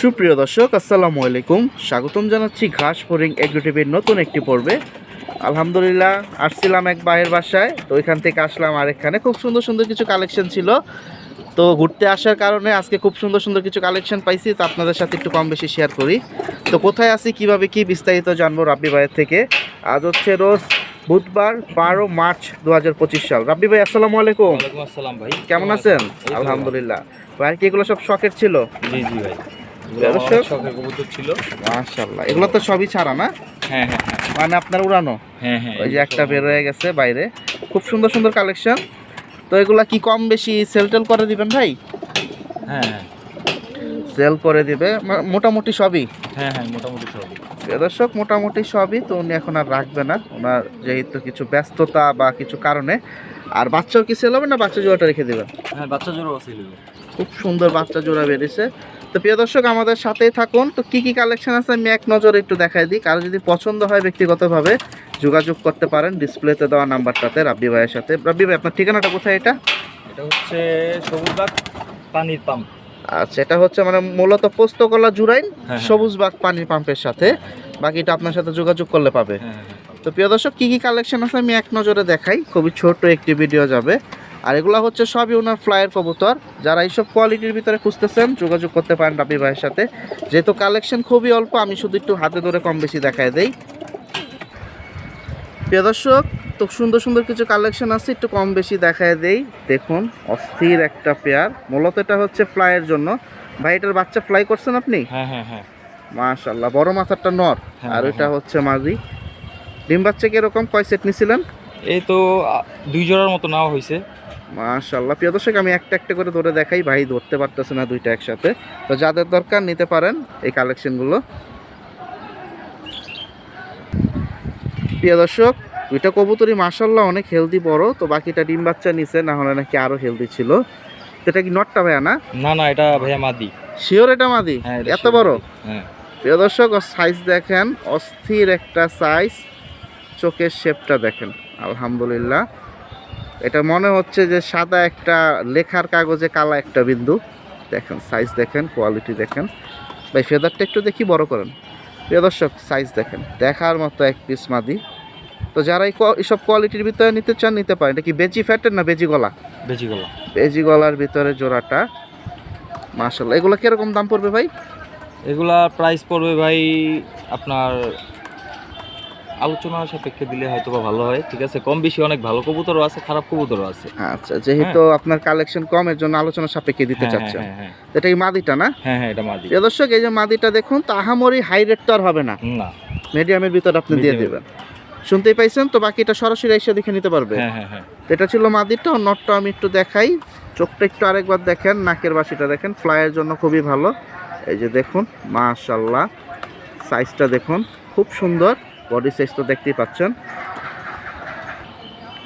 সুপ্রিয় দর্শক আসসালামু আলাইকুম। স্বাগতম জানাচ্ছি ঘাস ফরিং এগ্রিটিভির নতুন একটি পর্বে। আলহামদুলিল্লাহ আসছিলাম এক ভাইয়ের বাসায় তো ওইখান থেকে আসলাম আরেকখানে। খুব সুন্দর সুন্দর কিছু কালেকশন ছিল। তো ঘুরতে আসার কারণে আজকে খুব সুন্দর সুন্দর কিছু কালেকশন পাইছি তো আপনাদের সাথে একটু কম বেশি শেয়ার করি। তো কোথায় আছি কীভাবে কি বিস্তারিত জানব রাব্বি ভাইয়ের থেকে। আজ হচ্ছে রোজ বুধবার বারো মার্চ দু হাজার পঁচিশ সাল। রাব্বি ভাই আসসালামু আলাইকুম। আসসালাম ভাই। কেমন আছেন? আলহামদুলিল্লাহ। ভাই কি এগুলো সব শখের ছিল? জি জি ভাই। এগুলো কবুতর ছিল। মাশাল্লাহ এগুলো তো সবই ছাড়া না? হ্যাঁ হ্যাঁ হ্যাঁ। মানে আপনার উড়ানো? হ্যাঁ হ্যাঁ ওই যে একটা বের হয়ে গেছে বাইরে। খুব সুন্দর সুন্দর কালেকশন। তো এগুলা কি কম বেশি সেল টেল করে দিবেন ভাই? হ্যাঁ হ্যাঁ। সেল করে দিবে। মোটামুটি সবই? হ্যাঁ হ্যাঁ মোটামুটি সব প্রিয় দর্শক মোটামুটি সবই। তো উনি এখন আর রাখবে না। ওনার যেহেতু কিছু ব্যস্ততা বা কিছু কারণে। আর বাচ্চাও কি সেল হবে না বাচ্চা জোড়াটা রেখে দেবেন? হ্যাঁ বাচ্চা খুব সুন্দর বাচ্চা জোড়া বেরিয়েছে। তো প্রিয় দর্শক আমাদের সাথেই থাকুন। তো কি কি কালেকশন আছে আমি এক নজরে একটু দেখাই দিই। কারও যদি পছন্দ হয় ব্যক্তিগতভাবে যোগাযোগ করতে পারেন। ডিসপ্লেতে দেওয়া নাম্বারটাতে রাব্বি ভাইয়ের সাথে। রাব্বি ভাই আপনার ঠিকানাটা কোথায় এটা? এটা হচ্ছে সবুজবাগ পানির পাম্প। আচ্ছা এটা হচ্ছে মানে মূলত পোস্তকলা জুরাইন হ্যাঁ। সবুজবাগ পানির পাম্পের সাথে। বাকিটা আপনার সাথে যোগাযোগ করলে পাবে। হ্যাঁ হ্যাঁ তো প্রিয় দর্শক কী কী কালেকশন আছে আমি এক নজরে দেখাই। খুবই ছোট একটি ভিডিও যাবে। আর এগুলো হচ্ছে সবই ওনার ফ্লায়ের কবুতর। যারা এইসব কোয়ালিটির ভিতরে খুঁজতেছেন যোগাযোগ করতে পারেন রাবি ভাইয়ের সাথে। যেহেতু কালেকশন খুবই অল্প আমি শুধু একটু হাতে ধরে কম বেশি দেখায় দেই। প্রিয় দর্শক তো সুন্দর সুন্দর কিছু কালেকশন আছে একটু কম বেশি দেখায় দেই। দেখুন অস্থির একটা পেয়ার। মূলত এটা হচ্ছে ফ্লাইয়ের জন্য। ভাই এটার বাচ্চা ফ্লাই করছেন আপনি? হ্যাঁ হ্যাঁ হ্যাঁ। মাশাল্লাহ বড় মাথারটা নর। হ্যাঁ, আর হ্যাঁ, ওইটা হচ্ছে মাঝি। ডিম বাচ্চা কীরকম? কয় সেট নিছিলেন? এই তো দুই জোড়ার মতো নেওয়া হয়েছে মাশাল্লাহ প্রিয় দর্শক আমি একটা একটা করে ধরে দেখাই। ভাই ধরতে পারতেছে না দুইটা একসাথে। তো যাদের দরকার নিতে পারেন এই কালেকশনগুলো। প্রিয় দর্শক দুইটা কবুতরই মাশাল্লাহ অনেক হেলদি বড়। তো বাকিটা ডিম বাচ্চা নিছে না হলে নাকি আরও হেলদি ছিল। তো এটা কি নটটা ভাইয়া না? না না এটা ভাইয়া মাদি। শিওর এটা মাদি? হ্যাঁ এত বড়? হ্যাঁ। প্রিয় দর্শক সাইজ দেখেন অস্থির একটা সাইজ চোখের শেপটা দেখেন আলহামদুলিল্লাহ। এটা মনে হচ্ছে যে সাদা একটা লেখার কাগজে কালা একটা বিন্দু। দেখেন সাইজ দেখেন কোয়ালিটি দেখেন। ভাই ফেদারটা একটু দেখি বড় করেন। প্রিয় দর্শক সাইজ দেখেন। দেখার মতো এক পিস মাদি। তো যারা এই এইসব কোয়ালিটির ভিতরে নিতে চান নিতে পারেন। এটা কি বেজি ফ্যাটের না বেজি গলা? বেজি গলা। বেজি গলার ভিতরে জোড়াটা। মাশাল্লাহ এগুলো কীরকম দাম পড়বে ভাই? এগুলা প্রাইস পড়বে ভাই আপনার আলোচনার সাপেক্ষে দিলে হয়তো বা ভালো হয় ঠিক আছে? কম বেশি অনেক ভালো কবুতরও আছে খারাপ কবুতরও আছে। আচ্ছা যেহেতু আপনার কালেকশন কম এর জন্য আলোচনা সাপেক্ষে দিতে হ্যাঁ, চাচ্ছেন। হ্যাঁ হ্যাঁ। এটা এই মাদিটা না? হ্যাঁ হ্যাঁ এটা মাদি। প্রিয় দর্শক এই যে মাদিটা দেখুন তো আহামরি হাই রেট তো আর হবে না। না। মিডিয়ামের ভিতর আপনি দিয়ে। দেবেন। শুনতেই পাইছেন? তো বাকিটা সরাসরি এসে দেখে নিতে পারবে। হ্যাঁ হ্যাঁ হ্যাঁ। এটা ছিল মাদিটা ও নটটা আমি একটু দেখাই। চোখটা একটু আরেকবার দেখেন নাকের বাসিটা দেখেন। ফ্লাইয়ের জন্য খুবই ভালো। এই যে দেখুন মাশাল্লাহ সাইজটা দেখুন খুব সুন্দর। বডি সাইজ তো দেখতেই পাচ্ছেন।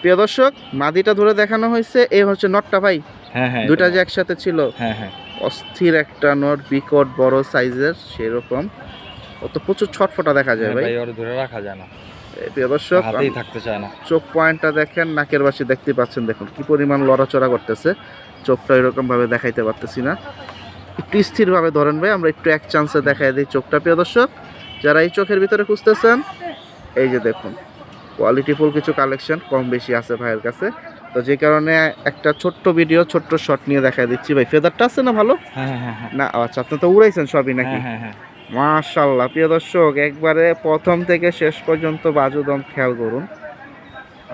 প্রিয় দর্শক মাদিটা ধরে দেখানো হয়েছে এই হচ্ছে নটটা ভাই। হ্যাঁ হ্যাঁ দুইটা যে একসাথে ছিল। হ্যাঁ হ্যাঁ। অস্থির একটা নট বিকট বড় সাইজের সেরকম। ও তো প্রচুর ছটফটা দেখা যায় হ্যাঁ ভাই। ওর ধরে রাখা যায় না। প্রিয় দর্শক হাতেই থাকতে চায় না। চোখ পয়েন্টটা দেখেন নাকের বাসি দেখতে পাচ্ছেন দেখুন কি পরিমাণ লড়াচড়া করতেছে। চোখটা এরকম ভাবে দেখাইতে পারতেছি না। একটু স্থিরভাবে ধরেন ভাই আমরা একটু এক চান্সে দেখাই দিই চোখটা প্রিয় দর্শক। যারা এই চোখের ভিতরে খুঁজতেছেন এই যে দেখুন কোয়ালিটিফুল কিছু কালেকশন কম বেশি আছে ভাইয়ের কাছে। তো যে কারণে একটা ছোট্ট ভিডিও ছোট্ট শট নিয়ে দেখাই দিচ্ছি। ভাই ফেদারটা আছে না ভালো? হ্যাঁ হ্যাঁ হ্যাঁ না আচ্ছা আপনি তো উড়াইছেন সবই নাকি? হ্যাঁ হ্যাঁ হ্যাঁ। মাশাল্লাহ প্রিয় দর্শক একবারে প্রথম থেকে শেষ পর্যন্ত বাজুদম খেয়াল করুন।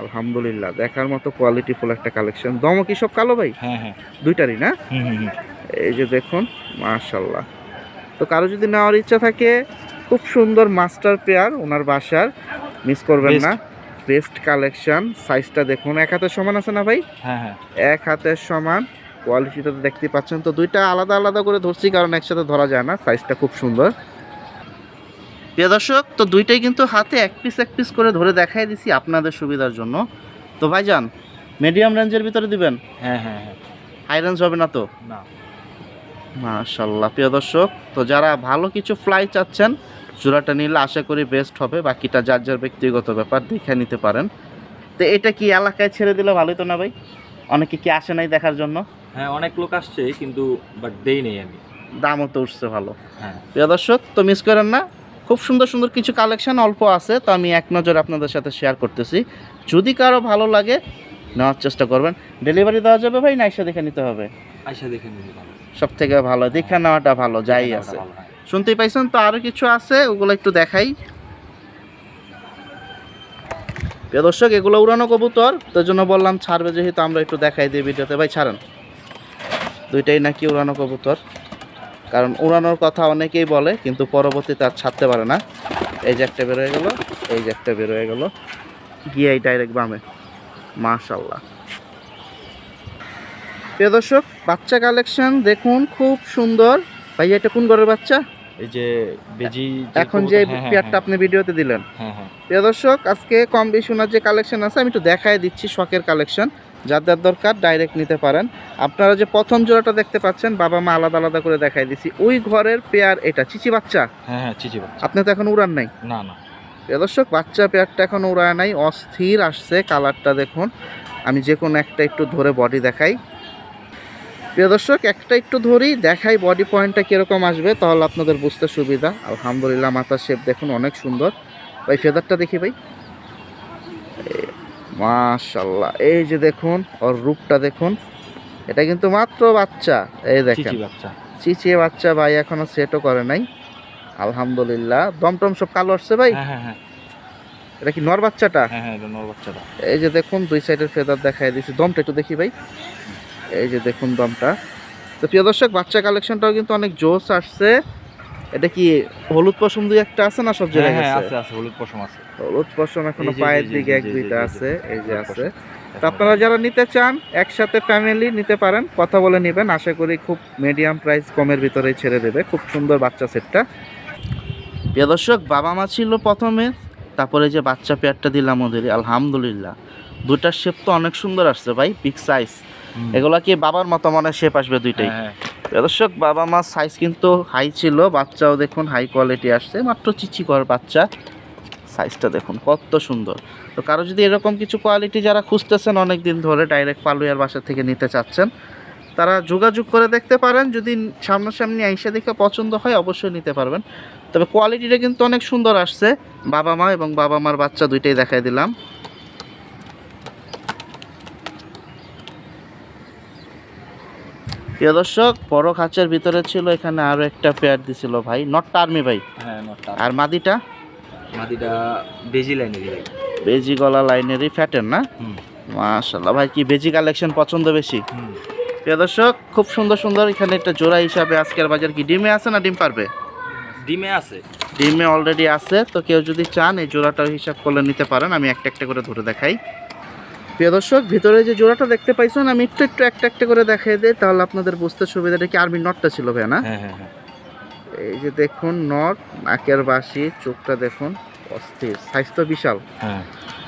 আলহামদুলিল্লাহ দেখার মতো কোয়ালিটিফুল একটা কালেকশন দম কি সব কালো ভাই? হ্যাঁ হ্যাঁ। দুইটারই না? হুম হুম হুম। এই যে দেখুন মাশাল্লাহ তো কারও যদি নেওয়ার ইচ্ছা থাকে খুব সুন্দর মাস্টার পেয়ার ওনার বাসার। মিস করবেন না। বেস্ট কালেকশন সাইজটা দেখুন। এক হাতের সমান আছে না ভাই? হ্যাঁ হ্যাঁ। এক হাতের সমান। কোয়ালিটিটা তো দেখতে পাচ্ছেন। তো দুইটা আলাদা আলাদা করে ধরছি কারণ একসাথে ধরা যায় না। সাইজটা খুব সুন্দর। প্রিয় দর্শক তো দুইটাই কিন্তু হাতে এক পিস এক পিস করে ধরে দেখাই দিছি আপনাদের সুবিধার জন্য। তো ভাইজান মিডিয়াম রেঞ্জের ভিতরে দিবেন? হ্যাঁ হ্যাঁ হ্যাঁ। হাই রেঞ্জ হবে না তো? না। মাশাল্লাহ প্রিয় দর্শক তো যারা ভালো কিছু ফ্লাই চাচ্ছেন জোড়াটা নিলে আশা করি বেস্ট হবে। বাকিটা যার যার ব্যক্তিগত ব্যাপার দেখে নিতে পারেন। তো এটা কি এলাকায় ছেড়ে দিলে ভালোই তো না ভাই? অনেকে কি আসে নাই দেখার জন্য? হ্যাঁ অনেক লোক আসছে কিন্তু বাট দেই নেই আমি। দামও তো উঠছে ভালো। হ্যাঁ। প্রিয় দর্শক তো মিস করেন না। খুব সুন্দর সুন্দর কিছু কালেকশন অল্প আছে তো আমি এক নজর আপনাদের সাথে শেয়ার করতেছি। যদি কারও ভালো লাগে নেওয়ার চেষ্টা করবেন। ডেলিভারি দেওয়া যাবে ভাই না এসে দেখে নিতে হবে? আইসা দেখে নিতে ভালো সব থেকে ভালো দেখে নেওয়াটা ভালো যাই আছে। হ্যাঁ। শুনতেই পাইছেন? তো আরও কিছু আছে, ওগুলো একটু দেখাই। প্রিয় দর্শক, এগুলো উড়ানো কবুতর। তো জন্য বললাম ছাড়বে যেহেতু, আমরা একটু দেখাই দিই ভিডিওতে। ভাই, ছাড়েন। দুইটাই নাকি উড়ানো কবুতর। কারণ উড়ানোর কথা অনেকেই বলে, কিন্তু পরবর্তীতে আর ছাড়তে পারে না। এই যে একটা বেরোয় গেল, এই যে একটা বেরোয় গেল। গিয়ে এই ডাইরেক্ট বামে। মাশাল্লাহ প্রিয় দর্শক, বাচ্চা কালেকশন দেখুন, খুব সুন্দর। ভাই এটা কোন ঘরের বাচ্চা? এই যে বেজি এখন যে পেয়ারটা আপনি ভিডিওতে দিলেন। হ্যাঁ হ্যাঁ। প্রিয় দর্শক আজকে কম বেশি ওনার যে কালেকশন আছে আমি একটু দেখাই দিচ্ছি শখের কালেকশন যাদের দরকার ডাইরেক্ট নিতে পারেন। আপনারা যে প্রথম জোড়াটা দেখতে পাচ্ছেন বাবা মা আলাদা আলাদা করে দেখাই দিচ্ছি ওই ঘরের পেয়ার এটা চিচি বাচ্চা? হ্যাঁ হ্যাঁ চিচি বাচ্চা। আপনি তো এখন উড়ান নাই? না না। দর্শক বাচ্চা পেয়ারটা এখন উড়ায় নাই অস্থির আসছে কালারটা দেখুন। আমি যে কোনো একটা একটু ধরে বডি দেখাই। প্রিয় দর্শক একটা একটু ধরেই দেখাই বডি পয়েন্টটা কীরকম আসবে তাহলে আপনাদের বুঝতে সুবিধা। আলহামদুলিল্লাহ মাথার শেপ দেখুন অনেক সুন্দর। ভাই ফেদারটা দেখি ভাই। মাশাল্লাহ এই যে দেখুন ওর রূপটা দেখুন। এটা কিন্তু মাত্র বাচ্চা। এই দেখেন। বাচ্চা। চিচিয়ে বাচ্চা ভাই এখনও সেটও করে নাই। আলহামদুলিল্লাহ। দমটম সব কালো আসছে ভাই? হ্যাঁ হ্যাঁ হ্যাঁ। এটা কি নর বাচ্চাটা? এটা নর বাচ্চাটা। এই যে দেখুন দুই সাইডের ফেদার দেখাই দিয়েছি। দমটা একটু দেখি ভাই। এই যে দেখুন দমটা। তো প্রিয় দর্শক বাচ্চা কালেকশনটাও কিন্তু অনেক জোস আসছে। এটা কি হলুদ পশম দুই একটা আছে না সব জায়গায় জেলা হ্যাঁ আছে আছে হলুদ পশম আছে। হলুদ পশম এখনও পায়ের দিকে এক দুইটা আছে এই যে আছে। তো আপনারা যারা নিতে চান একসাথে ফ্যামিলি নিতে পারেন কথা বলে নেবেন। আশা করি খুব মিডিয়াম প্রাইস কমের ভিতরেই ছেড়ে দেবে। খুব সুন্দর বাচ্চা সেটটা। প্রিয় দর্শক বাবা মা ছিল প্রথমে তারপরে যে বাচ্চা পেয়ারটা দিলাম ওদের আলহামদুলিল্লাহ। দুটার শেপ তো অনেক সুন্দর আসছে ভাই বিগ সাইজ। এগুলা কি বাবার মতো মনে শেপ আসবে দুইটাই? হ্যাঁ, হ্যাঁ। দর্শক বাবা মার সাইজ কিন্তু হাই ছিল বাচ্চাও দেখুন হাই কোয়ালিটি আসছে মাত্র চিচি কর বাচ্চা। সাইজটা দেখুন কত সুন্দর। তো কারও যদি এরকম কিছু কোয়ালিটি যারা খুঁজতেছেন অনেক দিন ধরে ডাইরেক্ট পালুয়ার বাসা থেকে নিতে চাচ্ছেন তারা যোগাযোগ করে দেখতে পারেন। যদি সামনাসামনি আইসা দেখে পছন্দ হয় অবশ্যই নিতে পারবেন। তবে কোয়ালিটিটা কিন্তু অনেক সুন্দর আসছে। বাবা মা এবং বাবা মার বাচ্চা দুইটাই দেখাই দিলাম। প্রিয় দর্শক বড় খাঁচের ভিতরে ছিল এখানে আরও একটা পেয়ার দিছিল ভাই নটটা আর্মি ভাই। হ্যাঁ নটটা আর মাদিটা? মাদিটা বেজি লাইনে দিলাই বেজি গলা লাইনেরই ফ্যাটেন না? মাশাল্লাহ ভাই কি বেজি কালেকশন পছন্দ বেশি? প্রিয় দর্শক খুব সুন্দর সুন্দর এখানে একটা জোড়া হিসাবে আজকের বাজার কি ডিমে আছে না ডিম পারবে? ডিমে আছে। ডিমে অলরেডি আছে তো কেউ যদি চান এই জোড়াটার হিসাব করলে নিতে পারেন আমি একটা একটা করে ধরে দেখাই। প্রিয় দর্শক ভিতরে যে জোড়াটা দেখতে পাইছেন আমি একটু একটু একটা একটা করে দেখাই দিই তাহলে আপনাদের বুঝতে সুবিধাটা কি আর্মি নটটা ছিল ভাই না? হ্যাঁ হ্যাঁ হ্যাঁ। এই যে দেখুন নট নাকের বাসি চোখটা দেখুন অস্থির সাইজ তো বিশাল।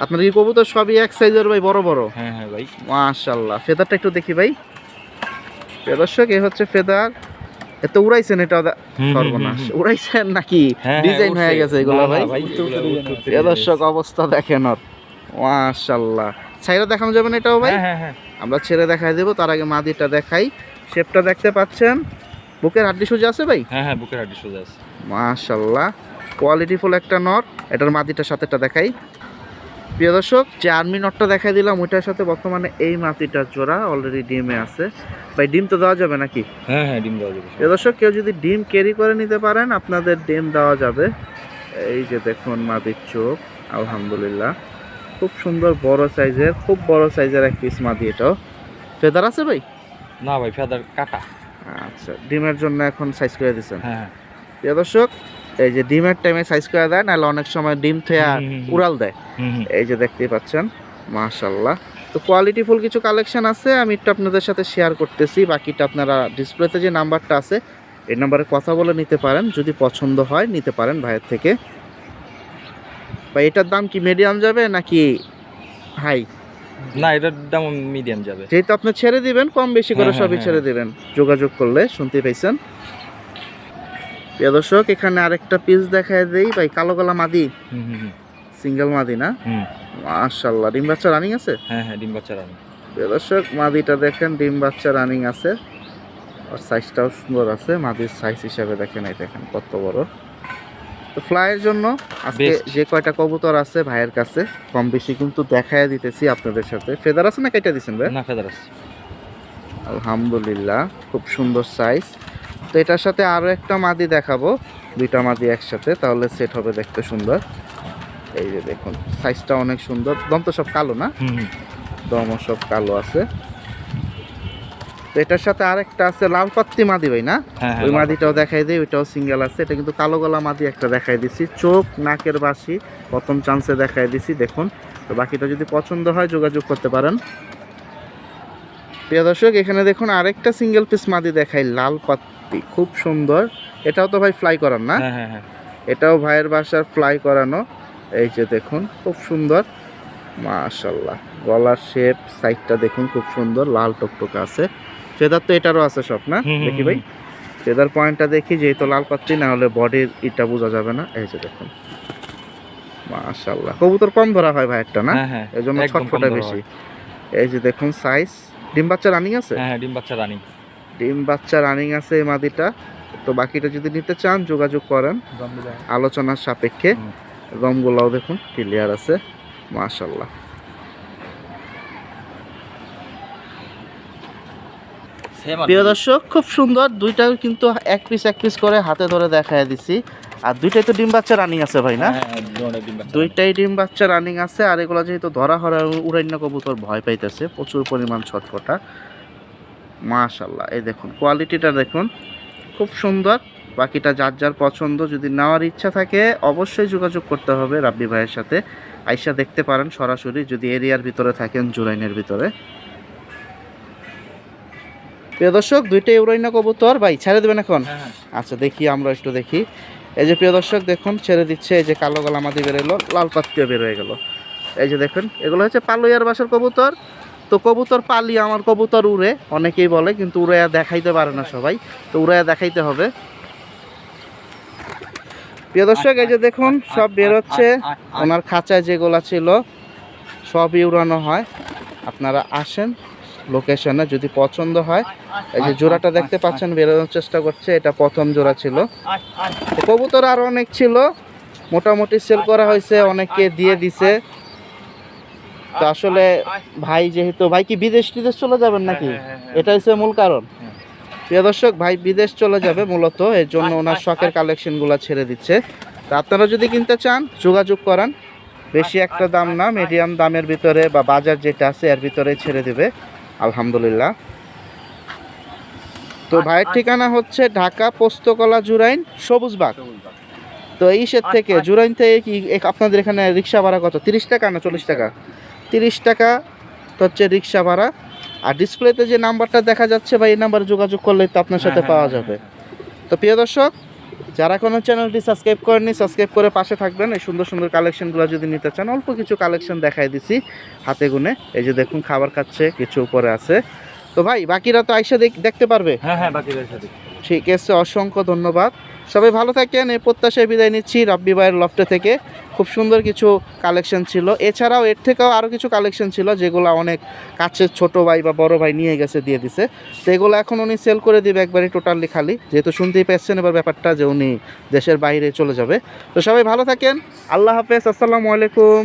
আপনার কি কবুতর সবই এক সাইজের ভাই বড় বড়? হ্যাঁ হ্যাঁ ভাই। মাশাল্লাহ ফেদারটা একটু দেখি ভাই। প্রিয় দর্শক এই হচ্ছে ফেদার। এত উড়াইছেন এটা সর্বনাশ। উড়াইছেন নাকি? ডিজাইন হয়ে গেছে এগুলো ভাই। দর্শক অবস্থা দেখেন ওর। মাশাল্লাহ ছাইরা দেখানো যাবে না এটাও ভাই? হ্যাঁ হ্যাঁ হ্যাঁ। আমরা ছেড়ে দেখাই দেবো তার আগে মাদিটা দেখাই। শেপটা দেখতে পাচ্ছেন? বুকের হাড্ডি সোজা আছে ভাই? হ্যাঁ হ্যাঁ বুকের হাড্ডি সোজা আছে। মাশাল্লাহ। কোয়ালিটিফুল একটা নট। এটার মাটিটার সাথেটা দেখাই। প্রিয় দর্শক যে আর্মি নটটা দেখাই দিলাম ওইটার সাথে বর্তমানে এই মাটিটার জোড়া অলরেডি ডিমে আছে। ভাই ডিম তো দেওয়া যাবে নাকি? হ্যাঁ হ্যাঁ ডিম দেওয়া যাবে। প্রিয় দর্শক কেউ যদি ডিম ক্যারি করে নিতে পারেন আপনাদের ডিম দেওয়া যাবে। এই যে দেখুন মাটির চোখ আলহামদুলিল্লাহ। খুব সুন্দর বড় সাইজের খুব বড় সাইজের এক পিস মাদি এটাও। ফেদার আছে ভাই? না ভাই ফেদার কাটা। আচ্ছা ডিমের জন্য এখন সাইজ করে দিচ্ছেন হ্যাঁ। প্রিয় দর্শক এই যে ডিমের টাইমে সাইজ করে দেয় নাহলে অনেক সময় ডিম থেকে হুম। উড়াল দেয়। এই যে দেখতেই পাচ্ছেন মাশাল্লাহ তো কোয়ালিটি ফুল কিছু কালেকশন আছে আমি একটু আপনাদের সাথে শেয়ার করতেছি। বাকিটা আপনারা ডিসপ্লেতে যে নাম্বারটা আছে এই নাম্বারে কথা বলে নিতে পারেন। যদি পছন্দ হয় নিতে পারেন ভাইয়ের থেকে। বা এটার দাম কি মিডিয়াম যাবে নাকি হাই না এটার দাম মিডিয়াম যাবে। যেহেতু আপনি ছেড়ে দিবেন কম বেশি করে হ্যাঁ, হ্যাঁ, সবই হ্যাঁ। ছেড়ে দিবেন। যোগাযোগ করলে শুনতে পাইছেন। প্রিয় দর্শক এখানে আরেকটা পিস দেখায় দেই। ভাই কালো গলা মাদি। হুম হুম হুম। সিঙ্গেল মাদি না? হুম। মাশাল্লাহ ডিম বাচ্চা রানিং আছে? হ্যাঁ হ্যাঁ ডিম বাচ্চা রানি প্রিয় দর্শক মাদিটা দেখেন ডিম বাচ্চা রানিং আছে। আর সাইজটাও সুন্দর আছে। মাদির সাইজ হিসাবে দেখেন এই দেখেন কত বড়। তো ফ্লাইয়ের জন্য আজকে যে কয়টা কবুতর আছে ভাইয়ের কাছে কম বেশি কিন্তু দেখায় দিতেছি আপনাদের সাথে। ফেদার আছে না কেটে দিচ্ছেন ভাই? না ফেদার আছে। আলহামদুলিল্লাহ খুব সুন্দর সাইজ তো এটার সাথে আরও একটা মাদি দেখাবো দুইটা মাদি একসাথে তাহলে সেট হবে দেখতে সুন্দর। এই যে দেখুন সাইজটা অনেক সুন্দর। দম তো সব কালো না। দমও সব কালো আছে। তো এটার সাথে আরেকটা আছে লাল পাত্তি মাদি ভাই না? হ্যাঁ হ্যাঁ ওই মাদিটাও দেখাই দিই ওইটাও সিঙ্গেল আছে। এটা কিন্তু কালো গলা মাদি একটা দেখাই দিছি। চোখ নাকের বাসি প্রথম চান্সে দেখাই দিছি দেখুন। তো বাকিটা যদি পছন্দ হয় যোগাযোগ করতে পারেন। প্রিয় দর্শক এখানে দেখুন আরেকটা সিঙ্গেল পিস মাদি দেখাই লাল পাত্তি খুব সুন্দর। এটাও তো ভাই ফ্লাই করান না? হ্যাঁ হ্যাঁ হ্যাঁ। এটাও ভাইয়ের বাসার ফ্লাই করানো। এই যে দেখুন খুব সুন্দর। মাশাল্লাহ গলার শেপ সাইডটা দেখুন খুব সুন্দর লাল টকটকা আছে। ফেদার তো এটারও আছে সব না? দেখি ভাই। ফেদার পয়েন্টটা দেখি যেহেতু লাল পাচ্ছি না হলে বডির ইটা বোঝা যাবে না। এই যে দেখুন। মাশাল্লাহ কবুতর কম ধরা হয় ভাই একটা না? এই জন্য ছটফটা বেশি। এই যে দেখুন সাইজ ডিম বাচ্চা রানিং আছে? হ্যাঁ হ্যাঁ ডিম বাচ্চা রানিং ডিম বাচ্চা রানিং আছে এই মাদিটা। তো বাকিটা যদি নিতে চান যোগাযোগ করেন। আলোচনার সাপেক্ষে। হুম। রমগুলাও দেখুন ক্লিয়ার আছে। মাশাল্লাহ প্রিয় দর্শক খুব সুন্দর। দুইটা কিন্তু এক পিস এক পিস করে হাতে ধরে দেখায় দিছি। আর দুইটাই তো ডিম বাচ্চা রানিং আছে ভাই না? হ্যাঁ দুইটাই ডিম বাচ্চা রানিং আছে। আর এগুলো যেহেতু ধরা হরা উড়াইন্য কবুতর ভয় পাইতেছে প্রচুর পরিমাণ ছটফটা। মাশাল্লাহ এই দেখুন কোয়ালিটিটা দেখুন। খুব সুন্দর। বাকিটা যার যার পছন্দ যদি নেওয়ার ইচ্ছা থাকে অবশ্যই যোগাযোগ করতে হবে রাব্বি ভাইয়ের সাথে। আইসা দেখতে পারেন সরাসরি যদি এরিয়ার ভিতরে থাকেন জুরাইনের ভিতরে। প্রিয় দর্শক দুইটাই উড়াইন্য কবুতর ভাই ছেড়ে দেবেন এখন? হ্যাঁ হ্যাঁ। আচ্ছা দেখি আমরা একটু দেখি। এই যে প্রিয় দর্শক দেখুন ছেড়ে দিচ্ছে এই যে কালো গলা মাদি বেরোলো লাল পাত্তিও বের হয়ে গেল। এই যে দেখুন এগুলো হচ্ছে পালুইয়ার বাসার কবুতর। তো কবুতর পালি আমার কবুতর উড়ে অনেকেই বলে কিন্তু উড়াইয়া দেখাইতে পারে না সবাই। তো উড়াইয়া দেখাইতে হবে। প্রিয় দর্শক এই যে দেখুন সব বের হচ্ছে। ওনার খাঁচায় যেগুলো ছিল সবই উড়ানো হয়। আপনারা আসেন। লোকেশনে যদি পছন্দ হয় এই যে জোড়াটা দেখতে পাচ্ছেন বেরোনোর চেষ্টা করছে এটা প্রথম জোড়া ছিল। কবুতর আরও অনেক ছিল মোটামুটি সেল করা হয়েছে অনেকে দিয়ে দিছে। তো আসলে ভাই যেহেতু ভাই কি বিদেশ টিদেশ চলে যাবেন নাকি? হ্যাঁ, হ্যাঁ, হ্যাঁ। এটা হচ্ছে মূল কারণ। প্রিয় দর্শক ভাই বিদেশ চলে যাবে মূলত এর জন্য ওনার শখের কালেকশনগুলো ছেড়ে দিচ্ছে। তা আপনারা যদি কিনতে চান যোগাযোগ করান। বেশি একটা দাম না মিডিয়াম দামের ভিতরে বা বাজার যেটা আছে এর ভিতরে ছেড়ে দিবে। আলহামদুলিল্লাহ। তো ভাইয়ের ঠিকানা হচ্ছে ঢাকা পোস্তকলা জুরাইন সবুজবাগ। তো এই সেট থেকে জুরাইন থেকে কি আপনাদের এখানে রিক্সা ভাড়া কত? তিরিশ টাকা না চল্লিশ টাকা? তিরিশ টাকা তো হচ্ছে রিক্সা ভাড়া। আর ডিসপ্লেতে যে নাম্বারটা দেখা যাচ্ছে বা এই নাম্বারে যোগাযোগ করলে তো আপনার সাথে হ্যাঁ, পাওয়া হ্যাঁ, যাবে তো প্রিয় দর্শক যারা কোনো চ্যানেলটি সাবস্ক্রাইব করেননি সাবস্ক্রাইব করে পাশে থাকবেন। এই সুন্দর সুন্দর কালেকশনগুলো যদি নিতে চান অল্প কিছু কালেকশন দেখাই দিছি হাতে গুনে। এই যে দেখুন খাবার খাচ্ছে কিছু উপরে আছে। তো ভাই বাকিরা তো আইসা দেখ- দেখতে পারবে? হ্যাঁ হ্যাঁ বাকিরা ঠিক আছে অসংখ্য ধন্যবাদ। সবাই ভালো থাকেন, এই প্রত্যাশায় বিদায় নিচ্ছি। রাব্বি ভাইয়ের লফটে থেকে খুব সুন্দর কিছু কালেকশন ছিল। এছাড়াও এর থেকেও আরও কিছু কালেকশন ছিল, যেগুলো অনেক কাছের ছোট ভাই বা বড় ভাই নিয়ে গেছে, দিয়ে দিছে। তো এগুলো এখন উনি সেল করে দিবে একবারে টোটালি খালি। যেহেতু শুনতেই পাচ্ছেন এবার ব্যাপারটা যে উনি দেশের বাইরে চলে যাবে। তো সবাই ভালো থাকেন। আল্লাহ হাফেজ, আসসালামু আলাইকুম।